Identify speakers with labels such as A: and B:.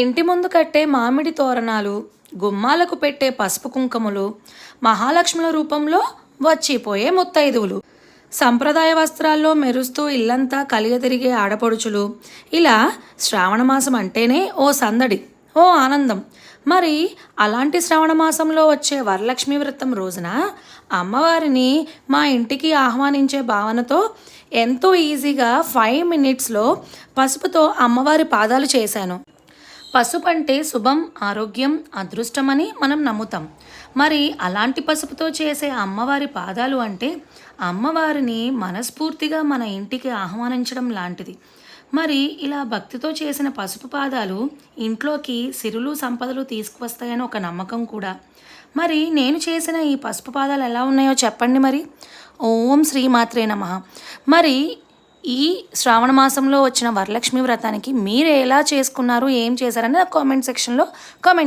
A: ఇంటి ముందు కట్టే మామిడి తోరణాలు గుమ్మాలకు పెట్టే పసుపు కుంకుమలు మహాలక్ష్ముల రూపంలో వచ్చిపోయే ముత్తైదువులు. సంప్రదాయ వస్త్రాల్లో మెరుస్తూ ఇల్లంతా కలియతిరిగే ఆడపడుచులు. ఇలా శ్రావణ మాసం అంటేనే ఓ సందడి ఓ ఆనందం. మరి అలాంటి శ్రావణమాసంలో వచ్చే వరలక్ష్మి వ్రతం రోజున అమ్మవారిని మా ఇంటికి ఆహ్వానించే భావనతో ఎంతో ఈజీగా ఫైవ్ మినిట్స్లో పసుపుతో అమ్మవారి పాదాలు చేశాను. పసుపు అంటే శుభం ఆరోగ్యం అదృష్టమని మనం నమ్ముతాం. మరి అలాంటి పసుపుతో చేసే అమ్మవారి పాదాలు అంటే అమ్మవారిని మనస్ఫూర్తిగా మన ఇంటికి ఆహ్వానించడం లాంటిది. మరి ఇలా భక్తితో చేసిన పసుపు పాదాలు ఇంట్లోకి సిరులు సంపదలు తీసుకువస్తాయని ఒక నమ్మకం కూడా. మరి నేను చేసిన ఈ పసుపు పాదాలు ఎలా ఉన్నాయో చెప్పండి మరి? ఓం శ్రీమాత్రే నమ. మరి ఈ శ్రావణ మాసంలో వచ్చిన వరలక్ష్మి వ్రతానికి మీరు ఎలా చేసుకున్నారు ఏం చేశారని కామెంట్ సెక్షన్లో కామెంట్